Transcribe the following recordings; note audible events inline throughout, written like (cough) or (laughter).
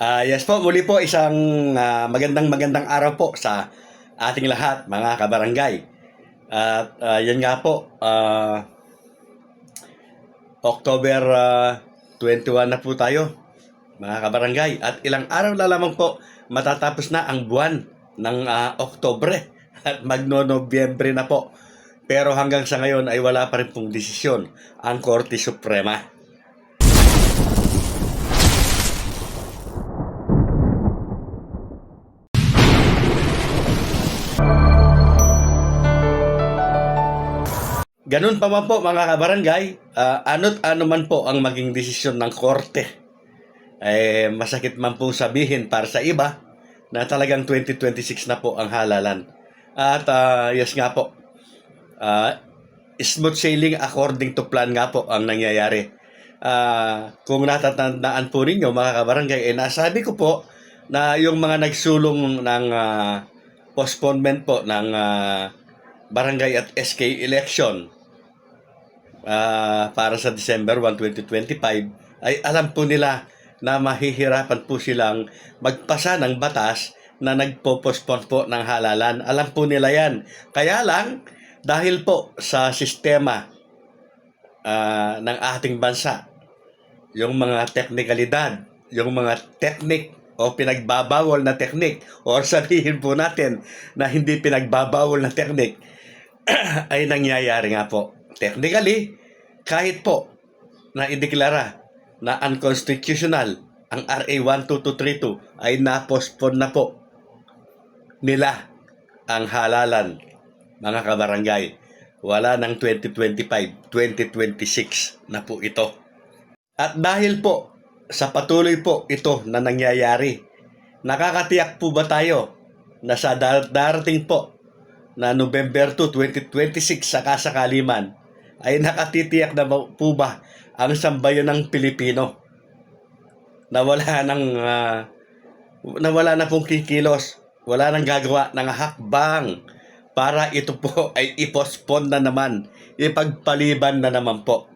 Ah, yes po, muli po isang ah, magandang magandang araw po sa ating lahat, mga kabarangay. At ah, yan nga po, ah, October ah, 21 na po tayo, mga kabarangay. At ilang araw na lamang po matatapos na ang buwan ng ah, Oktobre (laughs) at magno-Nobyembre na po. Pero hanggang sa ngayon ay wala pa rin pong desisyon ang Korte Suprema. Ganun pa man po mga kabarangay, ah, ano't ano man po ang maging desisyon ng korte. Eh, masakit man po sabihin para sa iba na talagang 2026 na po ang halalan. At ah, yes nga po, ah, smooth sailing according to plan nga po ang nangyayari. Ah, kung natatandaan po ninyo mga kabarangay, eh, nasabi ko po na yung mga nagsulong ng ah, postponement po ng ah, barangay at SK election ah, para sa December 1, 2025 ay alam po nila na mahihirapan po silang magpasa ng batas na nagpo-postpone po ng halalan. Alam po nila yan. Kaya lang, dahil po sa sistema ah, ng ating bansa, yung mga teknikalidad, yung mga teknik o pinagbabawal na teknik o (laughs) sabihin po natin na hindi pinagbabawal na teknik (clears throat) ay nangyayari nga po. Technically, kahit po na ideklara na unconstitutional ang RA 12232 ay na-postpone na po nila ang halalan, mga kabarangay. Wala ng 2025, 2026 na po ito. At dahil po sa patuloy po ito na nangyayari, nakakatiyak po ba tayo na sa dar- darating po na November 2, 2026 sa kasakali man ay nakatitiyak na po ba ang sambayan ng Pilipino? Na wala nang ah, na wala na pong kikilos, wala nang gagawa ng hakbang para ito po (laughs) ay ipostpone na naman, ipagpaliban na naman po.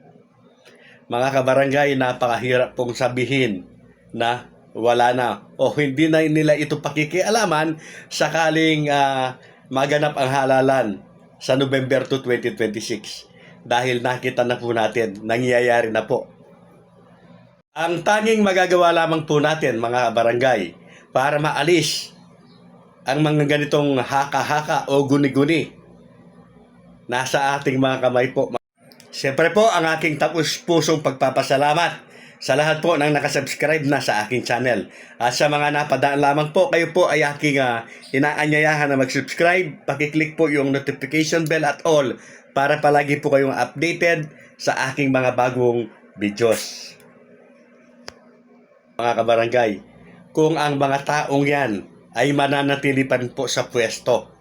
Mga kabarangay, napakahirap pong sabihin na wala na o hindi na nila ito pakikialaman sakaling ah, maganap ang halalan sa November 2, 2026 dahil nakita na po natin, nangyayari na po. Ang tanging magagawa lamang po natin mga barangay para maalis ang mga ganitong haka-haka o guni-guni nasa ating mga kamay po. Siyempre po ang aking tapos pusong pagpapasalamat sa lahat po ng nakasubscribe na sa aking channel. At sa mga napadaan lamang po, kayo po ay aking ah, inaanyayahan na mag-subscribe. Pakiclick po yung notification bell at all para palagi po kayong updated sa aking mga bagong videos. Mga kabarangay, kung ang mga taong yan ay mananatili pa rin po sa pwesto,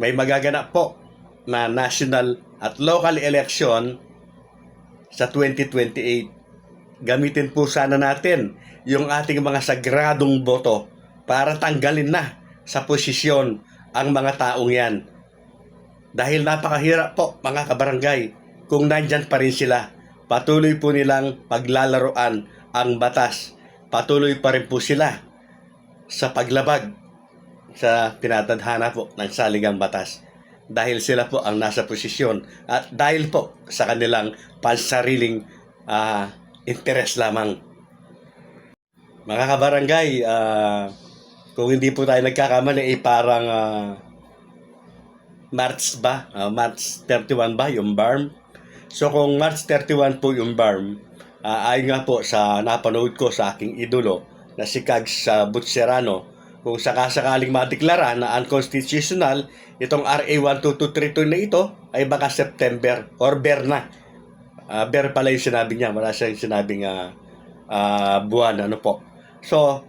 may magaganap po na national at local election sa 2028. Gamitin po sana natin yung ating mga sagradong boto para tanggalin na sa posisyon ang mga taong yan. Dahil napakahirap po mga kabarangay kung nandyan pa rin sila. Patuloy po nilang paglalaroan ang batas. Patuloy pa rin po sila sa paglabag sa tinatadhana po ng saligang batas dahil sila po ang nasa posisyon at dahil po sa kanilang pansariling ah, interes lamang. Mga kabarangay, ah, kung hindi po tayo nagkakamali, eh parang ah, March ba? Ah, March 31 ba yung BARM? So kung March 31 po yung BARM, ah, ayon nga po sa napanood ko sa aking idolo na si Kags sa Butserano, kung sakasakaling madeklara na unconstitutional itong RA 12232 na ito ay baka September or BER na. Ah, BER pala yung sinabi niya, wala siyang sinabing ah, ah, buwan, ano po. So,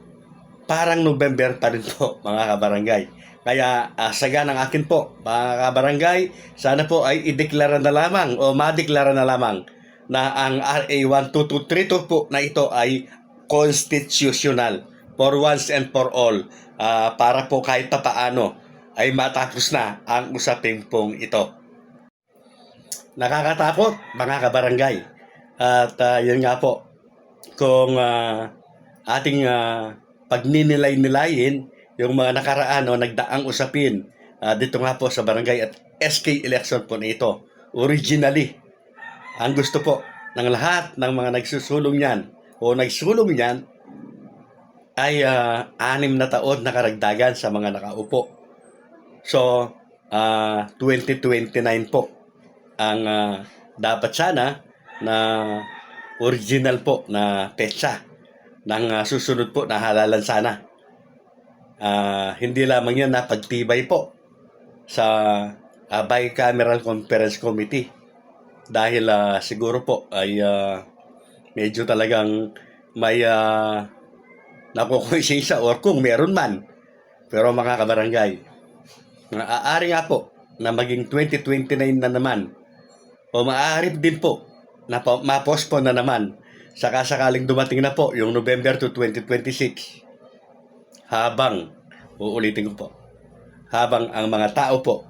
parang November pa rin po, (laughs) mga kabarangay. Kaya uh, saga ng akin po, mga kabarangay, sana po ay ideklara na lamang o madeklara na lamang na ang RA 12232 po na ito ay constitutional for once and for all Ah, para po kahit pa paano ay matapos na ang usaping pong ito. Nakakatakot mga kabarangay. At ah, yun nga po, kung ah, ating uh, pagninilay-nilayin yung mga nakaraan o nagdaang usapin ah, dito nga po sa barangay at SK election po na ito. Originally, ang gusto po ng lahat ng mga nagsusulong niyan o nagsulong niyan ay ah, anim na taon na karagdagan sa mga nakaupo. So, ah 2029 po ang ah, dapat sana na original po na petsa ng ah, susunod po na halalan sana. Ah, hindi lamang yan na pagtibay po sa ah, bicameral conference committee. Dahil ah, siguro po ay ah, medyo talagang may uh, nakukonsensya or kung meron man. Pero mga kabarangay, maaari nga po na maging 2029 na naman. O maaari din po na po, ma-postpone na naman. Saka sakaling dumating na po yung November to 2026 habang uulitin ko po habang ang mga tao po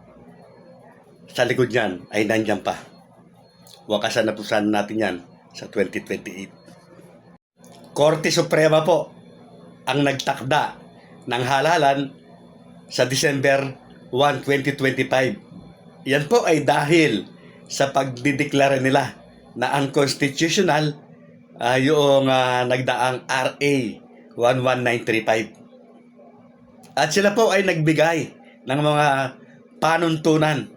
sa likod niyan ay nandyan pa wakasan na natin yan sa 2028 Korte Suprema po ang nagtakda ng halalan sa December 1, 2025. Yan po ay dahil sa pagdideklara nila na unconstitutional ah, yung ah, nagdaang RA 11935. At sila po ay nagbigay ng mga panuntunan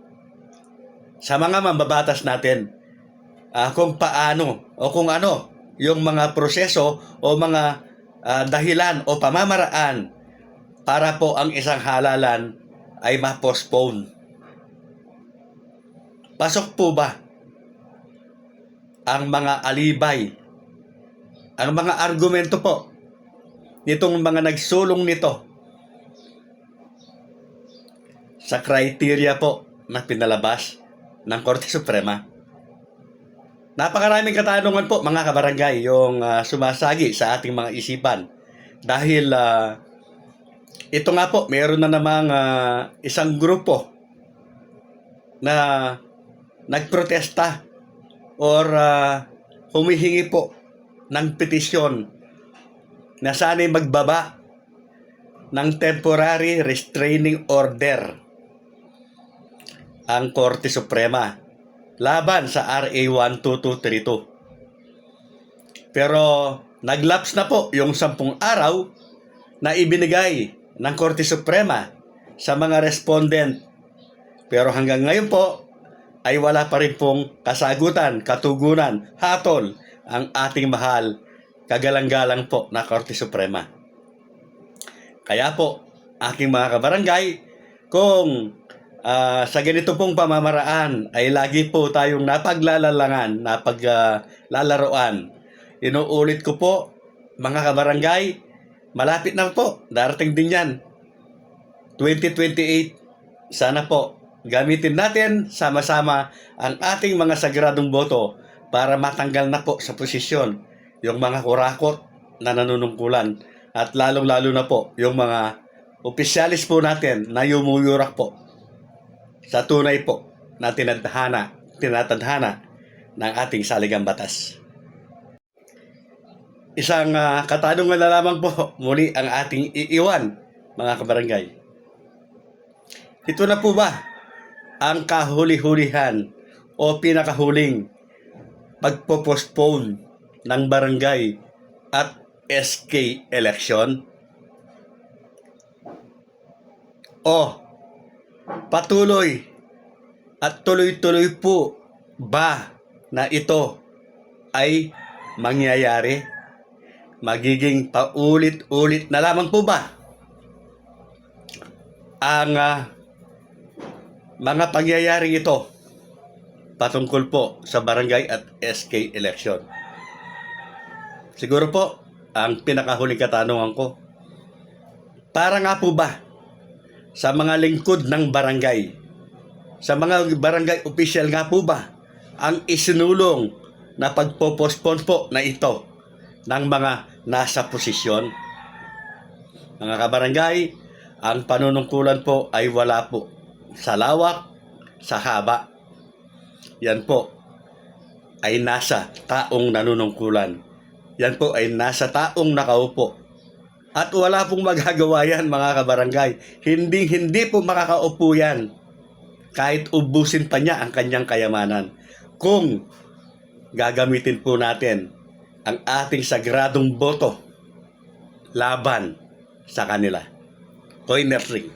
sa mga mambabatas natin ah, kung paano o kung ano yung mga proseso o mga ah, dahilan o pamamaraan para po ang isang halalan ay ma-postpone. Pasok po ba ang mga alibay, ang mga argumento po nitong mga nagsulong nito sa criteria po na pinalabas ng Korte Suprema? Napakaraming katanungan po mga kabarangay yung ah, sumasagi sa ating mga isipan dahil ah, ito nga po meron na namang ah, isang grupo na nagprotesta or ah, humihingi po ng petisyon na sana'y magbaba ng temporary restraining order ang Korte Suprema laban sa RA 12232. Pero naglaps na po yung sampung araw na ibinigay ng Korte Suprema sa mga respondent. Pero hanggang ngayon po ay wala pa rin pong kasagutan, katugunan, hatol ang ating mahal kagalang-galang po na Korte Suprema. Kaya po, aking mga kabarangay, kung Ah, sa ganito pong pamamaraan ay lagi po tayong napaglalalangan, napaglalaroan. Inuulit ko po, mga kabarangay, malapit na po, darating din yan. 2028, sana po, gamitin natin sama-sama ang ating mga sagradong boto para matanggal na po sa posisyon yung mga kurakot na nanunungkulan at lalong-lalo na po yung mga opisyalis po natin na yumuyurak po sa tunay po na tinadhana, tinatadhana ng ating saligang batas. Isang ah, katanungan na lamang po muli ang ating iiwan, mga kabarangay. Ito na po ba ang kahuli-hulihan o pinakahuling pagpo-postpone ng barangay at SK election? O patuloy at tuloy-tuloy po ba na ito ay mangyayari? Magiging paulit-ulit na lamang po ba ang ah, mga pangyayaring ito patungkol po sa barangay at SK election? Siguro po, ang pinakahuling katanungan ko, para nga po ba sa mga lingkod ng barangay. Sa mga barangay official nga po ba ang isinulong na pagpo-postpone po na ito ng mga nasa posisyon? Mga kabarangay, ang panunungkulan po ay wala po sa lawak, sa haba. Yan po ay nasa taong nanunungkulan. yan po ay nasa taong nakaupo. At wala pong magagawa yan mga kabarangay. Hindi hindi po makakaupo yan kahit ubusin pa niya ang kanyang kayamanan. Kung gagamitin po natin ang ating sagradong boto laban sa kanila. Coiners ring.